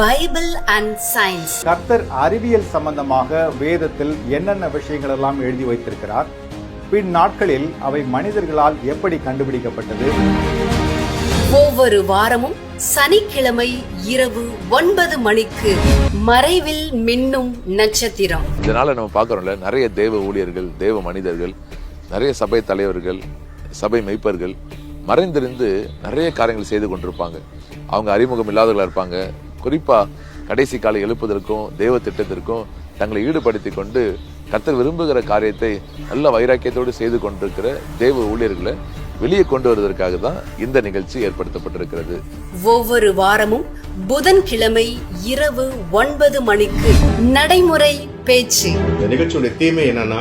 Bible and science. கர்த்தர் அறிவியல் சம்பந்தமாக வேதத்தில் என்னென்ன விஷயங்கள் எல்லாம் எழுதி வைத்திருக்கிறார்? பின் நாட்களில் அவை மனிதர்களால் எப்படி கண்டுபிடிக்கப்பட்டது? ஒவ்வொரு வாரமும் சனிக்கிழமை இரவு ஒன்பது மணிக்கு மறைவில் மின்னும் நட்சத்திரம். இதனால நம்ம பார்க்குறோம்ல நிறைய தேவ ஊழியர்கள் தேவ மனிதர்கள் நிறைய சபை தலைவர்கள் சபை மெய்ப்பர்கள் மறைந்திருந்து நிறைய காரியங்கள் செய்து கொண்டிருப்பாங்க. அவங்க அறிமுகம் இல்லாதவர்களாக இருப்பாங்க. குறிப்பாக கடைசி காலை எழுப்புவதற்கும் தேவ திட்டத்திற்கும் தங்களை ஈடுபடுத்தி கொண்டு கர்த்தர் விரும்புகிற காரியத்தை நல்ல வைராக்கியத்தோடு செய்து கொண்டிருக்கிற தேவ ஊழியர்களை வெளியே கொண்டு வருவதற்காக தான் இந்த நிகழ்ச்சி ஏற்படுத்தப்பட்டிருக்கிறது. ஒவ்வொரு வாரமும் புதன்கிழமை இரவு ஒன்பது மணிக்கு நடைமுறை பேச்சு. இந்த நிகழ்ச்சியுடைய தீமை என்னன்னா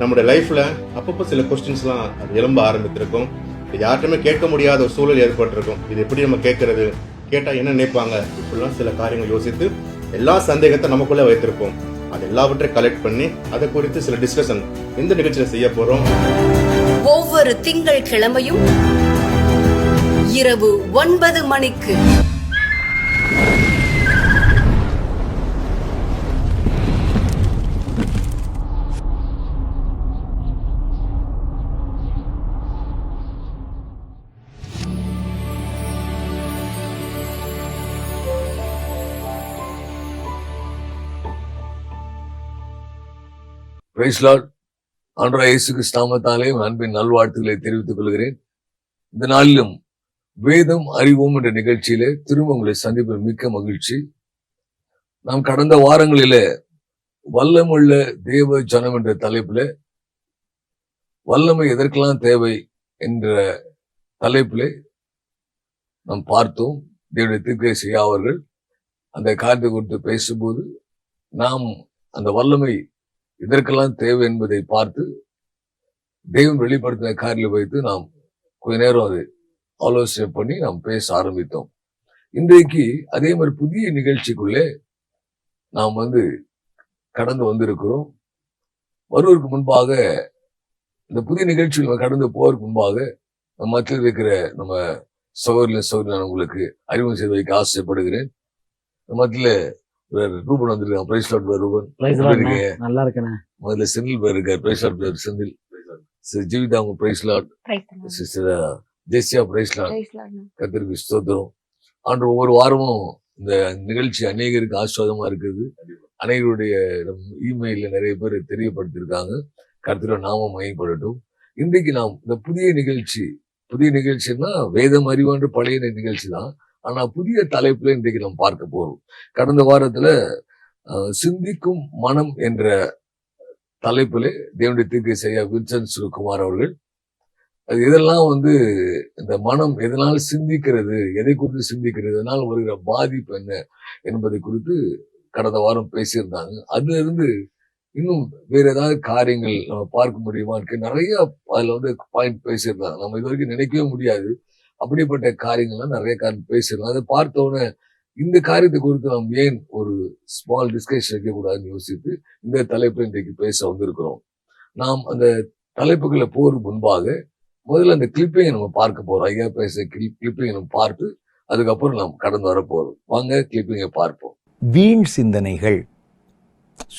நம்முடைய லைஃப்ல அப்பப்போ சில கொஸ்டின்ஸ்லாம் அது எழும்ப ஆரம்பித்திருக்கும். இது யார்ட்டுமே கேட்க முடியாத ஒரு சூழல் ஏற்பட்டிருக்கும். இது எப்படி நம்ம கேட்கறது? கேட்டால் என்ன நினைப்பாங்க? இப்படிலாம் சில காரியங்கள் யோசித்து எல்லா சந்தேகத்தை நமக்குள்ளே வைத்திருப்போம். அது எல்லாவற்றையும் கலெக்ட் பண்ணி அதை குறித்து சில டிஸ்கஷன் எந்த நிகழ்ச்சியில் செய்ய போகிறோம் ஒவ்வொரு திங்கள் கிழமையும் இரவு ஒன்பது மணிக்கு பிரைஸ் ஆண்டா இயேசு கிறிஸ்தாமத்தாலே அன்பின் நல்வாழ்த்துக்களை தெரிவித்துக் கொள்கிறேன். இந்த நாளிலும் வேதம் அறிவோம் என்ற நிகழ்ச்சியிலே திரும்ப உங்களை சந்திப்பில் மிக்க மகிழ்ச்சி. நாம் கடந்த வாரங்களிலே வல்லமுள்ள தேவ ஜனம் என்ற தலைப்பிலே வல்லமை எதற்கெல்லாம் தேவை என்ற தலைப்பிலே நாம் பார்த்தோம். தேவனுடைய திருக்கேசியா அவர்கள் அந்த காரியத்தை குறித்து பேசும்போது நாம் அந்த வல்லமை இதற்கெல்லாம் தேவை என்பதை பார்த்து தெய்வம் வெளிப்படுத்தின காரில் வைத்து நாம் கொஞ்ச நேரம் அது ஆலோசனை பண்ணி நாம் பேச ஆரம்பித்தோம். இன்றைக்கு அதே மாதிரி புதிய நிகழ்ச்சிக்குள்ளே நாம் வந்து கடந்து வந்திருக்கிறோம். வருவதற்கு முன்பாக இந்த புதிய நிகழ்ச்சியில் நம்ம கடந்து போவதற்கு முன்பாக நம்ம மத்தியில் இருக்கிற நம்ம சகோதரில் சகோதரி நான் உங்களுக்கு அறிமுகம் செய்து வைக்க ஆசைப்படுகிறேன். நம்ம மத்தியில் ரூபன் வந்திருக்கான் பிரைஸ் லாட் ரூபன். இருக்கீங்க? அண்ணா. நல்லா இருக்கேண்ணே. முதல்ல செந்தில் பேர் இருக்கார். பிரைஸ் லாட் பேர் செந்தில். சிஸ்டர் ஜீவிதா அவங்க praise lord sister Jesiya praise lord கத்திரிக்கு ஸ்தோத்திரம். ஆண்டு ஒவ்வொரு வாரமும் இந்த நிகழ்ச்சி அநேகருக்கு ஆஸ்வாதமா இருக்குது. அநேகருடைய இமெயில நிறைய பேர் தெரியப்படுத்தியிருக்காங்க கருத்துல நாம மையப்படட்டும் இன்றைக்கு நாம் இந்த புதிய நிகழ்ச்சி புதிய நிகழ்ச்சின்னா வேதம் அறிவாண்டு பழைய நிகழ்ச்சி தான் ஆனா புதிய தலைப்புல இன்றைக்கு நாம் பார்க்க போறோம். கடந்த வாரத்துல சிந்திக்கும் மனம் என்ற தலைப்பிலே தேவனுடைய தீர்க்கை செய்ய வில்சன் சிவகுமார் அவர்கள் அது இதெல்லாம் வந்து இந்த மனம் எதனால் சிந்திக்கிறது எதை குறித்து சிந்திக்கிறது இதனால் வருகிற பாதிப்பு என்ன என்பதை குறித்து கடந்த வாரம் பேசியிருந்தாங்க. அதுல இருந்து இன்னும் வேற ஏதாவது காரியங்கள் நம்ம பார்க்க முடியுமா? இருக்கு. நிறைய அதுல வந்து பாயிண்ட் பேசியிருந்தாங்க. நம்ம இது வரைக்கும் நினைக்கவே முடியாது. அப்படிப்பட்ட காரியங்கள்லாம் நிறைய காரியம் பேசிடலாம் அதை பார்த்த உடனே இந்த காரியத்தை குறித்து நாம் ஏன் ஒரு ஸ்மால் டிஸ்கஷன் வைக்கக்கூடாதுன்னு யோசித்து இந்த தலைப்பு இன்றைக்கு பேச வந்திருக்கிறோம். நாம் அந்த தலைப்புகளை போருக்கு முன்பாக முதல்ல அந்த கிளிப்பையை நம்ம பார்க்க போகிறோம் ஐயா பேச கிளிப்பையை நம்ம பார்த்து அதுக்கப்புறம் நாம் கடந்து வர போகிறோம் வாங்க கிளிப்பிங்கை பார்ப்போம். வீண் சிந்தனைகள்.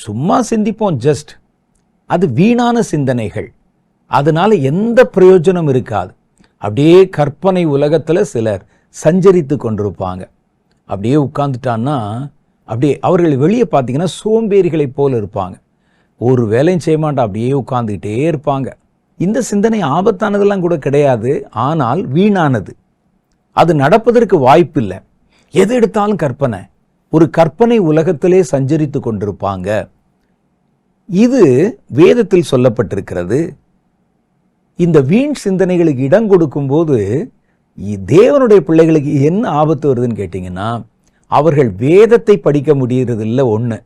சும்மா சிந்திப்போம் ஜஸ்ட் அது வீணான சிந்தனைகள். அதனால எந்த பிரயோஜனம் இருக்காது. அப்படியே கற்பனை உலகத்தில் சிலர் சஞ்சரித்து கொண்டிருப்பாங்க. அப்படியே உட்காந்துட்டான்னா அப்படியே அவர்கள் வெளியே பார்த்தீங்கன்னா சோம்பேறிகளைப் போல் இருப்பாங்க. ஒரு வேலையும் செய்ய மாட்டா அப்படியே உட்காந்துக்கிட்டே இருப்பாங்க. இந்த சிந்தனை ஆபத்தானதெல்லாம் கூட கிடையாது ஆனால் வீணானது. அது நடப்பதற்கு வாய்ப்பில்லை. எது எடுத்தாலும் கற்பனை. ஒரு கற்பனை உலகத்திலே சஞ்சரித்து கொண்டிருப்பாங்க. இது வேதத்தில் சொல்லப்பட்டிருக்கிறது. இந்த வீண் சிந்தனைகளுக்கு இடம் கொடுக்கும்போது தேவனுடைய பிள்ளைகளுக்கு என்ன ஆபத்து வருதுன்னு கேட்டிங்கன்னா அவர்கள் வேதத்தை படிக்க முடியறதில்ல ஒன்று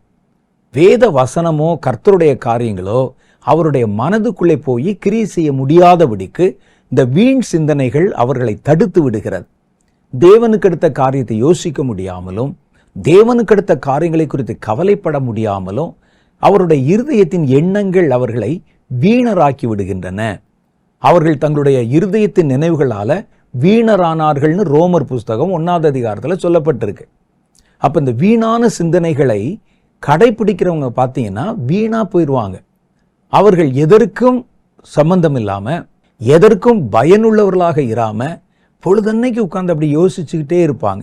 வேத வசனமோ கர்த்தருடைய காரியங்களோ அவருடைய மனதுக்குள்ளே போய் கிரியை செய்ய முடியாதபடிக்கு இந்த வீண் சிந்தனைகள் அவர்களை தடுத்து விடுகிறது. தேவனுக்கு அடுத்த காரியத்தை யோசிக்க முடியாமலும் தேவனுக்கு அடுத்த காரியங்களை குறித்து கவலைப்பட முடியாமலும் அவருடைய இருதயத்தின் எண்ணங்கள் அவர்களை வீணராக்கி விடுகின்றன. அவர்கள் தங்களுடைய இருதயத்தின் நினைவுகளால் வீணரானார்கள்னு ரோமர் புஸ்தகம் ஒன்னாவது அதிகாரத்தில் சொல்லப்பட்டிருக்கு. அப்போ இந்த வீணான சிந்தனைகளை கடைபிடிக்கிறவங்க பார்த்தீங்கன்னா வீணாக போயிடுவாங்க அவர்கள் எதற்கும் சம்பந்தம் இல்லாமல் எதற்கும் பயனுள்ளவர்களாக இராமல் பொழுதன்னைக்கு உட்கார்ந்து அப்படி யோசிச்சுக்கிட்டே இருப்பாங்க.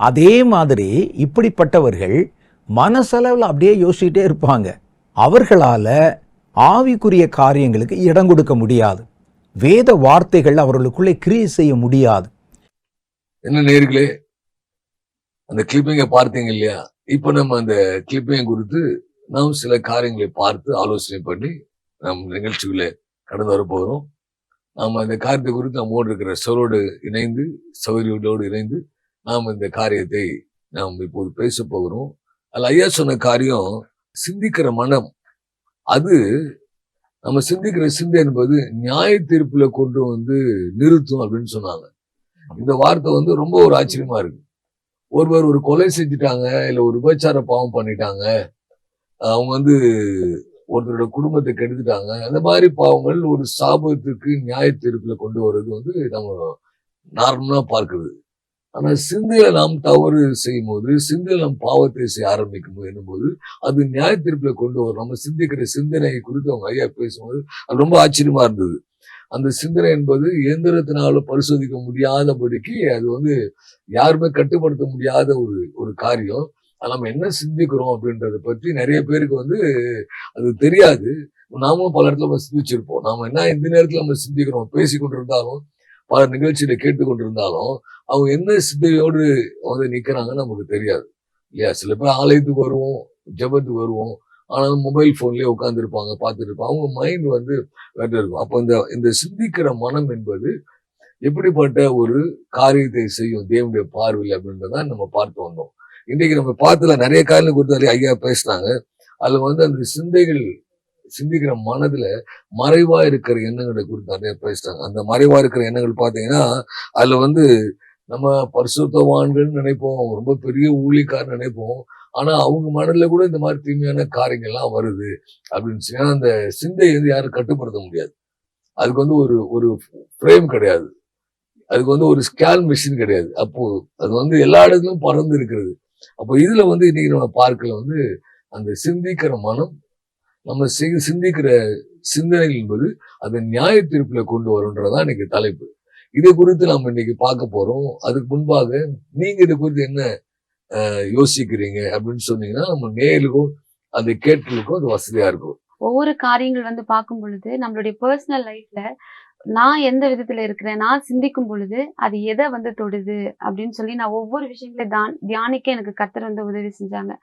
அதே மாதிரி இப்படிப்பட்டவர்கள் மனசளவில் அப்படியே யோசிச்சுக்கிட்டே இருப்பாங்க. அவர்களால் ஆவிக்குரிய காரியங்களுக்கு இடம் கொடுக்க முடியாது. வேத வார்த்தைகள் அவர்களுக்குள்ளே கிரியை செய்ய முடியாது. என்ன நேர்களே அந்த கிளிப்பிங்கை பார்த்தீங்க இல்லையா? இப்போ நம்ம அந்த கிளிப்பிங்கை குறித்து நாம் சில காரியங்களை பார்த்து ஆலோசனை பண்ணி நம் நிகழ்ச்சிகளை கடந்து வர போகிறோம். நாம் அந்த காரியத்தை குறித்து நம்மோடு இருக்கிற சோரோடு இணைந்து சௌகரியோடு இணைந்து நாம் இந்த காரியத்தை நாம் இப்போது பேச போகிறோம். அதில் ஐயா சொன்ன காரியம் சிந்திக்கிற மனம் அது நம்ம சிந்திக்கிற சிந்தை என்பது நியாய தீர்ப்புல கொண்டு வந்து நிறுத்தும் அப்படின்னு சொன்னாங்க. இந்த வார்த்தை வந்து ரொம்ப ஒரு ஆச்சரியமா இருக்கு. ஒருவர் ஒரு கொலை செஞ்சுட்டாங்க இல்லை ஒரு விபச்சார பாவம் பண்ணிட்டாங்க அவங்க வந்து ஒருத்தரோட குடும்பத்தை கெடுத்துட்டாங்க அந்த மாதிரி பாவங்கள் ஒரு சாபத்துக்கு நியாய தீர்ப்புல கொண்டு வர்றது வந்து நம்ம நார்மலா பார்க்குறது. ஆனா சிந்தையில நாம் தவறு செய்யும் போது சிந்தையில நாம் பாவத்தை செய்ய ஆரம்பிக்கும் போது என்னும்போது அது நியாய தீர்ப்புல கொண்டு வரும். நம்ம சிந்திக்கிற சிந்தனை குறித்து அவங்க ஐயா பேசும்போது அது ரொம்ப ஆச்சரியமா இருந்தது. அந்த சிந்தனை என்பது இயந்திரத்தினால பரிசோதிக்க முடியாதபடிக்கு அது வந்து யாருமே கட்டுப்படுத்த முடியாத ஒரு ஒரு காரியம். நம்ம என்ன சிந்திக்கிறோம் அப்படின்றத பற்றி நிறைய பேருக்கு வந்து அது தெரியாது. நாமும் பல இடத்துல நம்ம சிந்திச்சிருப்போம். நாம என்ன இந்த நேரத்துல நம்ம சிந்திக்கிறோம்? பேசி கொண்டிருந்தாலும் பல நிகழ்ச்சியில கேட்டு கொண்டிருந்தாலும் அவங்க என்ன சிந்தையோடு வந்து நிற்கிறாங்கன்னு நமக்கு தெரியாது. இல்லையா? சில பேர் ஆலயத்துக்கு வருவோம் ஜபத்துக்கு வருவோம். ஆனால் மொபைல் ஃபோன்லேயே உட்காந்துருப்பாங்க பார்த்துருப்பாங்க அவங்க மைண்ட் வந்து வேற இருக்கும். அப்போ இந்த இந்த சிந்திக்கிற மனம் என்பது எப்படிப்பட்ட ஒரு காரியத்தை செய்யும் தேவனுடைய பார்வையில் அப்படின்றத நம்ம பார்த்து வந்தோம். இன்றைக்கு நம்ம பார்த்ததுல நிறைய காரணம் கொடுத்தாலே ஐயா பேசினாங்க. அதில் வந்து அந்த சிந்தைகள் சிந்திக்கிற மனதுல மறைவா இருக்கிற எண்ணங்களை குறித்து நிறைய பேசிட்டாங்க அந்த மறைவா இருக்கிற எண்ணங்கள் பார்த்தீங்கன்னா அதுல வந்து நம்ம பரிசுத்தவான்கள் நினைப்போம். ரொம்ப பெரிய ஊழிக்காரர் நினைப்போம். ஆனா அவங்க மனதில் கூட இந்த மாதிரி தீமையான காரியங்கள்லாம் வருது அப்படின்னு சொல்லி. அந்த சிந்தையை வந்து யாரும் கட்டுப்படுத்த முடியாது. அதுக்கு வந்து ஒரு ஒரு ஃப்ரேம் கிடையாது. அதுக்கு வந்து ஒரு ஸ்கேன் மிஷின் கிடையாது. அப்போ அது வந்து எல்லா இடத்துலயும் பறந்து இருக்கிறது. அப்போ இதுல வந்து இன்னைக்கு நம்ம பார்க்கல வந்து அந்த சிந்திக்கிற மனம் நம்ம சி- சிந்திக்கிற சிந்தனைகள் என்பது அந்த நியாய தீர்ப்புல கொண்டு வரும்ன்றதான் இன்னைக்கு தலைப்பு. இதை குறித்து நம்ம இன்னைக்கு பார்க்க போறோம். அதுக்கு முன்பாக நீங்க இதை குறித்து என்ன யோசிக்கிறீங்க அப்படின்னு சொன்னீங்கன்னா நம்ம நேருக்கும் அந்த கேட்கலுக்கும் அது வசதியா இருக்கும். ஒவ்வொரு காரியங்கள் வந்து பார்க்கும் பொழுது நம்மளுடைய பர்சனல் லைஃப்ல நான் எந்த விதத்துல இருக்கிறேன் நான் சிந்திக்கும் பொழுது அது எதை வந்து தொடுது அப்படின்னு சொல்லி நான் ஒவ்வொரு விஷயங்களை தான் தியானிக்க எனக்கு கத்தர் வந்து உதவி செஞ்சாங்க.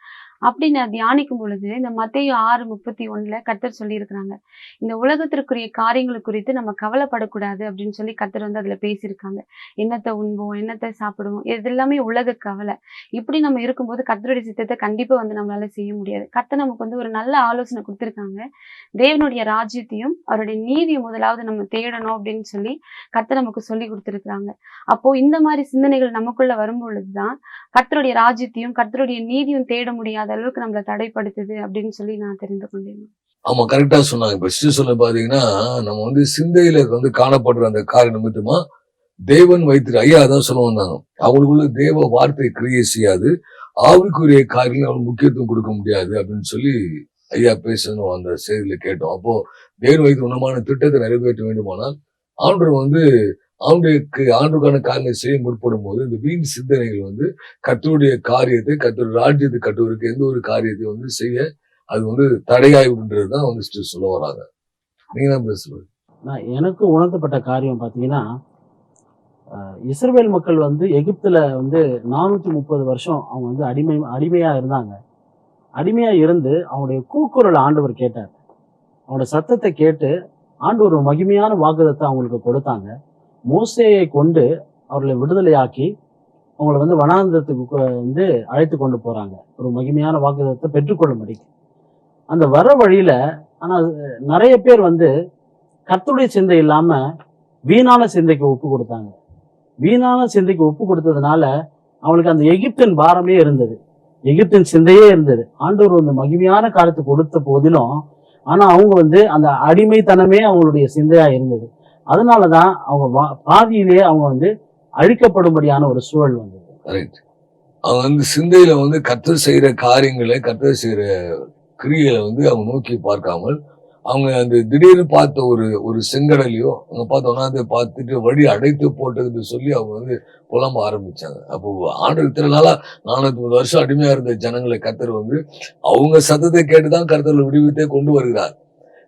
அப்படி நான் தியானிக்கும் பொழுது இந்த மத்திய ஆறு முப்பத்தி ஒண்ணுல கத்தர் சொல்லியிருக்கிறாங்க. இந்த உலகத்திற்குரிய காரியங்கள் குறித்து நம்ம கவலைப்படக்கூடாது அப்படின்னு சொல்லி கத்தர் வந்து அதுல பேசியிருக்காங்க. என்னத்தை உண்போம் என்னத்தை சாப்பிடுவோம் இது எல்லாமே உலக கவலை. இப்படி நம்ம இருக்கும்போது கத்தருடைய சித்தத்தை கண்டிப்பா வந்து நம்மளால செய்ய முடியாது. கர்த்தர் நமக்கு வந்து ஒரு நல்ல ஆலோசனை கொடுத்திருக்காங்க. தேவனுடைய ராஜ்யத்தையும் அவருடைய நீதியை முதலாவது நம்ம தேடணும் அப்படின்னு சொல்லி கர்த்தர் நமக்கு சொல்லி கொடுத்திருக்கிறாங்க. அப்போ இந்த மாதிரி சிந்தனைகள் நமக்குள்ள வரும் பொழுதுதான் ராஜ்யத்தையும் கத்தருடைய நீதியும் தேட முடியாது அளவுக்கு நம்மளை தடைப்படுத்துது அப்படின்னு சொல்லி நான் தெரிந்து கொண்டேன். ஆமா கரெக்டா சொன்னாங்க. இப்ப சொல்ல பாத்தீங்கன்னா நம்ம வந்து சிந்தையில வந்து காணப்படுற அந்த காரிய நிமித்தமா தேவன் வைத்திரு ஐயா தான் சொல்ல வந்தாங்க. அவங்களுக்குள்ள தேவ வார்த்தை கிரியை செய்யாது. ஆவிக்குரிய காரியங்கள் அவங்களுக்கு முக்கியத்துவம் கொடுக்க முடியாது அப்படின்னு சொல்லி ஐயா பேசணும் அந்த செய்தியில கேட்டோம். அப்போ தேவன் வைத்து உணமான திட்டத்தை நிறைவேற்ற வேண்டுமானால் ஆண்டவர் வந்து ஆண்டுக்கு ஆண்டுக்கான காரியங்களை செய்ய முற்படும் போது இந்த வீண் சிந்தனைகள் வந்து கத்தருடைய காரியத்தை கத்தருடைய ராஜ்யத்தை கட்டுவதற்கு எந்த ஒரு காரியத்தை வந்து செய்ய அது வந்து தடையாய்வுன்றது தான் வந்து சொல்ல வராங்க. நீங்க தான் பேசுவது நான் எனக்கு உணர்த்தப்பட்ட காரியம் பார்த்தீங்கன்னா இஸ்ரேல் மக்கள் வந்து எகிப்துல வந்து நானூற்றி முப்பது வருஷம் அவங்க வந்து அடிமை அடிமையா இருந்தாங்க. அடிமையா இருந்து அவனுடைய கூக்குரல் ஆண்டவர் கேட்டார். அவனோட சத்தத்தை கேட்டு ஆண்டவர் ஒரு மகிமையான வாக்குதத்தை அவங்களுக்கு கொடுத்தாங்க. மூசையை கொண்டு அவர்களை விடுதலையாக்கி அவங்கள வந்து வனாந்தரத்துக்கு வந்து அழைத்து கொண்டு போறாங்க. ஒரு மகிமையான வாக்குதத்தை பெற்றுக்கொள்ளும்படி அந்த வர வழியில ஆனா நிறைய பேர் வந்து கத்துடைய சிந்தை இல்லாம வீணான சிந்தைக்கு ஒப்பு கொடுத்தாங்க. வீணான சிந்தைக்கு ஒப்பு கொடுத்ததுனால அவங்களுக்கு அந்த எகிப்தின் பாரமே இருந்தது. எகிப்தின் சிந்தையே இருந்தது. ஆண்டவர் வந்து மகிமையான காலத்தை கொடுத்த போதிலும் ஆனா அவங்க வந்து அந்த அடிமைத்தனமே அவங்களுடைய சிந்தையா இருந்தது. அதனால தான் அவங்க பாதியிலே பாதியிலேயே அவங்க வந்து அழிக்கப்படும்படியான ஒரு சூழல் வந்தது. கரெக்ட் அவங்க வந்து சிந்தையில வந்து கத்தர் செய்யற காரியங்களை கத்தர் செய்யற கிரியைகளை வந்து அவங்க நோக்கி பார்க்காமல் அவங்க அந்த திடீர்னு பார்த்த ஒரு ஒரு செங்கடலையோ அங்க பார்த்தோன்னா அதை பார்த்துட்டு வழி அடைத்து போட்டதுன்னு சொல்லி அவங்க வந்து புலம்ப ஆரம்பிச்சாங்க. அப்போ ஆண்டு இத்தனை நானூத்தி மூணு வருஷம் அடிமையா இருந்த ஜனங்களை கத்தர் வந்து அவங்க சத்தத்தை கேட்டுதான் கர்த்தர் விடுவித்தே கொண்டு வருகிறார்.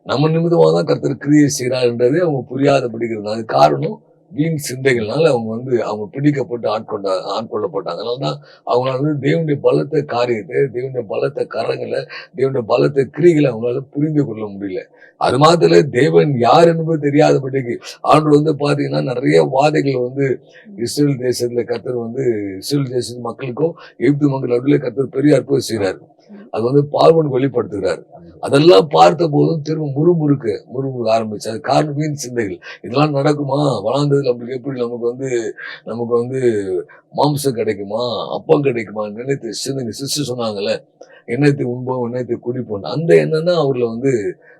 நம்ம நிமித்தமாக தான் கர்த்தர் கிரியை செய்கிறார்ன்றதே அவங்க புரியாத பிடிக்கிறது அது காரணம் வீண் சிந்தைகள்னால அவங்க வந்து அவங்க பிடிக்கப்பட்டு ஆட்கொண்ட ஆட்கொள்ளப்பட்டாங்க. அதனால தான் அவங்களால வந்து தேவனுடைய பலத்த காரியத்தை தேவனுடைய பலத்த கரங்களை தேவனுடைய பலத்த கிரிகளை அவங்களால புரிந்து கொள்ள முடியல. அது மாத்திர தேவன் யார் என்பது தெரியாதபடிக்கு ஆண்டு வந்து பார்த்தீங்கன்னா நிறைய வாதைகள் வந்து இஸ்ரேல் தேசத்துல கத்தர் வந்து இஸ்ரேல் தேசத்து மக்களுக்கும் எகிப்து மக்கள் நடுவில் கத்தர் பெரிய அற்புதம் செய்கிறார் அது வந்து பார்வன் வெளிப்படுத்துகிறார். அதெல்லாம் பார்த்த போதும் திரும்ப முறுமுறுக்கு முறுமுறுக்க ஆரம்பிச்சு. அது காரணம் சிந்தைகள். இதெல்லாம் நடக்குமா? வளர்ந்தது நம்மளுக்கு எப்படி நமக்கு வந்து நமக்கு வந்து மாம்சம் கிடைக்குமா? அப்பம் கிடைக்குமா? நினைத்து சிந்தனை சிஸ்டர் சொன்னாங்கல்ல எண்ணத்தை உண்போம் எண்ணத்தை குடிப்போம்? அந்த எண்ணம் தான் அவர்ல வந்து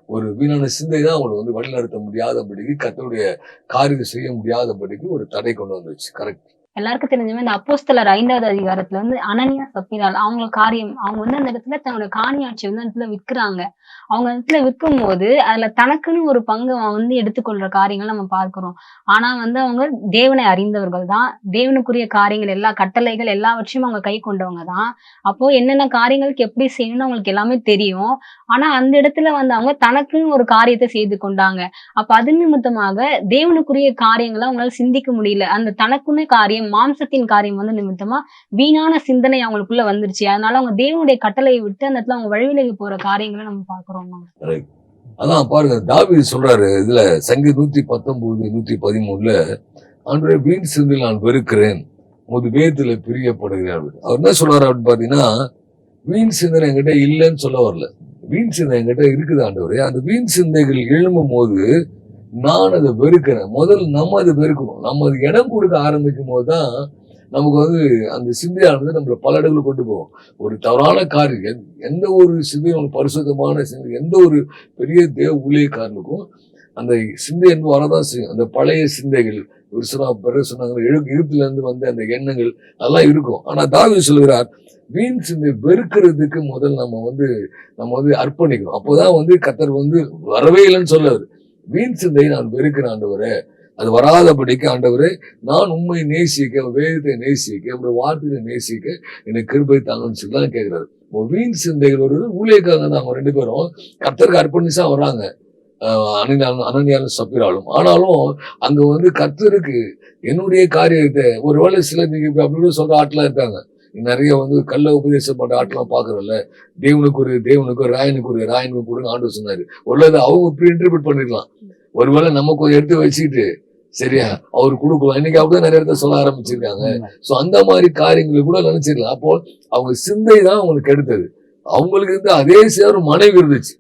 ஒரு வீணான சிந்தை தான் அவங்களை வந்து வழிநடத்த முடியாதபடிக்கு கத்தருடைய காரியம் செய்ய முடியாதபடிக்கு ஒரு தடை கொண்டு வந்துச்சு. கரெக்ட் எல்லாருக்கும் தெரிஞ்ச இந்த அப்போஸ்தலர் ஐந்தாவது அதிகாரத்துல வந்து அனனியா சப்பிரால் அவங்க காரியம் அவங்க வந்து அந்த இடத்துல தன்னோட காணி ஆட்சி வந்து அந்த இடத்துல விற்கிறாங்க. அவங்க இடத்துல விற்கும் போது அதுல தனக்குன்னு ஒரு பங்கு அவன் வந்து எடுத்துக்கொள்ற காரியங்கள் நம்ம பார்க்கிறோம். ஆனா வந்து அவங்க தேவனை அறிந்தவர்கள் தான். தேவனுக்குரிய காரியங்கள் எல்லா கட்டளைகள் எல்லாவற்றையும் அவங்க கை கொண்டவங்க தான். அப்போ என்னென்ன காரியங்களுக்கு எப்படி செய்யணும்னு அவங்களுக்கு எல்லாமே தெரியும். ஆனா அந்த இடத்துல வந்து அவங்க தனக்குன்னு ஒரு காரியத்தை செய்து கொண்டாங்க. அப்ப அது நிமித்தமாக தேவனுக்குரிய காரியங்களை அவங்களால சிந்திக்க முடியல. அந்த தனக்குன்னு காரியம் மாம்சத்தின் காரியம் வந்து நிமித்தமா வீணான சிந்தனை அவங்களுக்குள்ள வந்துருச்சு. அதனால அவங்க தேவனுடைய கட்டளையை விட்டு அந்த இடத்துல அவங்க வழிவிலகி போற காரியங்களை நம்ம பாக்குறோம் அதான் பாருங்க தாவி சொல்றாரு இதுல சங்கி நூத்தி பத்தொன்பது நூத்தி பதிமூணுல ஆண்டவரே வீண் சிந்தையில் நான் வெறுக்கிறேன். உமது வேதத்துல பிரியப்படுகிறேன். அவர் என்ன சொல்றாரு அப்படின்னு பாத்தீங்கன்னா வீண் சிந்தனை என்கிட்ட இல்லைன்னு சொல்ல வரல. வீண் சிந்தனை என்கிட்ட இருக்குது ஆண்டவர். அந்த வீண் சிந்தைகள் எழும்பும் போது நான் அதை வெறுக்கிறேன். முதல்ல நம்ம அதை வெறுக்கணும். நம்ம அது இடம் கொடுக்க ஆரம்பிக்கும் போது தான் நமக்கு வந்து அந்த சிந்தையானது நம்மளை பல இடங்களுக்கு கொண்டு போகும். ஒரு தவறான காரியம் எந்த- எந்த ஒரு சிந்தையும் பரிசுத்தமான சிந்தை எந்த ஒரு பெரிய தேவ ஊழியக்காரனுக்கும் அந்த சிந்தை என்பது வரதான் செய்யும். அந்த பழைய சிந்தைகள் ஒரு சொன்னா பிறகு சொன்னாங்க எழு இருந்து வந்த அந்த எண்ணங்கள் அதெல்லாம் இருக்கும். ஆனால் தாவி சொல்கிறார் வீண் சிந்தை வெறுக்கிறதுக்கு முதல் நம்ம வந்து நம்ம வந்து அர்ப்பணிக்கணும். அப்போதான் வந்து கத்தர் வந்து வரவே இல்லைன்னு சொல்லாது வீண் சிந்தையை நான் வெறுக்கிறேன் ஆண்டவரே அது வராதபடிக்கு ஆண்டவரே நான் உண்மை நேசிக்க வேதத்தை நேசிக்க உங்களுடைய வார்த்தையை நேசிக்க எனக்கு கிருபை தாங்கன்னு சொல்லி தான் கேட்கிறாரு. இப்போ வீண் சிந்தைகள் ஒரு ஊழியக்காரங்க தான் அவங்க ரெண்டு பேரும். கர்த்தருக்கு அர்ப்பணிச்சா வராங்க அனனியாலும் அனன்யாலும் சப்பிராலும் ஆனாலும் அங்கே வந்து கர்த்தருக்கு என்னுடைய காரியத்தை ஒருவேளை சில நீங்க இப்போ அப்படி கூட சொல்ற ஆட்லாம் இருக்காங்க. நிறைய வந்து கல்ல உபதேசம் பண்ற ஆட்லாம் பாக்குறோம்ல தேவனுக்கு ஒரு தேவனுக்கு ஒரு ராயனுக்கு ஒரு ராயனுக்கு கூட ஆண்டு சொன்னாரு. ஒருவேளை அவங்க இப்படி இன்டர்பிரட் பண்ணிருக்கலாம். ஒருவேளை நமக்கு எடுத்து வச்சுக்கிட்டு சரியா? அவர் கொடுக்கலாம் இன்னைக்கு அப்படியே நிறைய இடத்துல சொல்ல ஆரம்பிச்சிருக்காங்க. சோ அந்த மாதிரி காரியங்களை கூட நினைச்சிடலாம். அப்போ அவங்க சிந்தை தான் அவங்களுக்கு எடுத்தது. அவங்களுக்கு இருந்து அதே சேர மனைவி இருந்துச்சு.